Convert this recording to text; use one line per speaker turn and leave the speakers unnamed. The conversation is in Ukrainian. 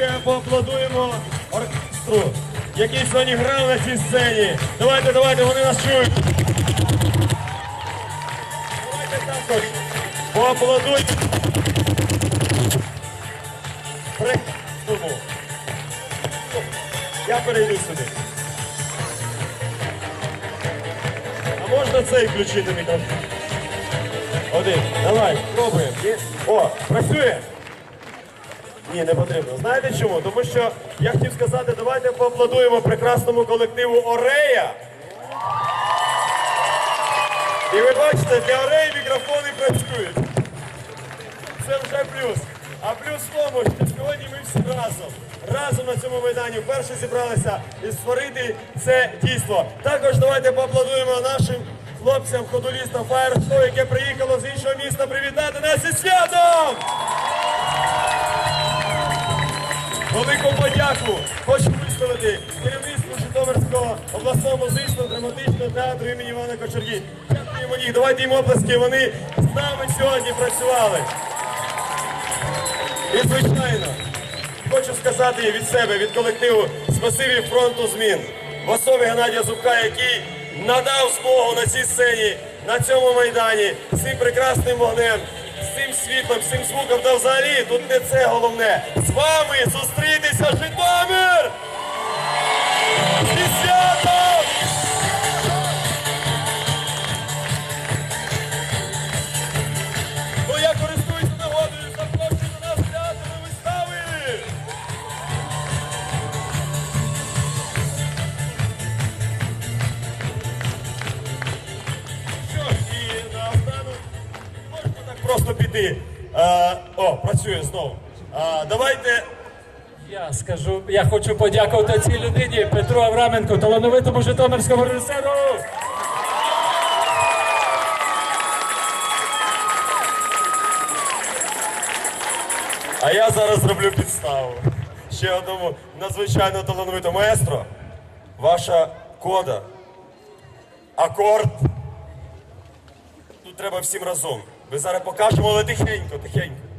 давайте поаплодуємо оркестру, який сьогодні грав на цій сцені. Давайте, давайте, вони нас чують. Давайте також поаплодуємо. Прекрасному. Я перейду сюди. А можна цей включити мікрофон? Один. Давай, пробуємо. О, працює? Ні, не потрібно. Знаєте чому? Тому що я хотів сказати, давайте поаплодуємо прекрасному колективу Орея. І ви бачите, для Ореї мікрофони працюють. Це вже плюс. А плюс в тому, що сьогодні ми всі разом, разом на цьому майдані вперше зібралися і створити це дійство. Також давайте поаплодуємо нашим хлопцям, ходулістам Show, яке приїхало з іншого міста привітати нас зі святом! Велику подяку хочу висловити керівництву Житомирського обласного музичного драматичного театру імені Івана Кочергі. Дякуємо їх, давайте їм оплески, вони з нами сьогодні працювали. І звичайно, хочу сказати від себе, від колективу спасибі фронту змін в особі Геннадія Зубка, який надав змогу на цій сцені, на цьому майдані, цим прекрасним вогнем, цим світлом, цим звуком, та взагалі тут не це головне. З вами зустрітися Житомир! Зі святом! Просто піти. А, о, працює знову. А, давайте.
Я скажу, я хочу подякувати цій людині Петру Авраменку, талановитому житомирському режисеру.
А я зараз зроблю підставу. Ще одному надзвичайно талановитому маестро. Ваша кода. Акорд. Тут треба всім разом. Ми зараз покажемо, але тихенько, тихенько.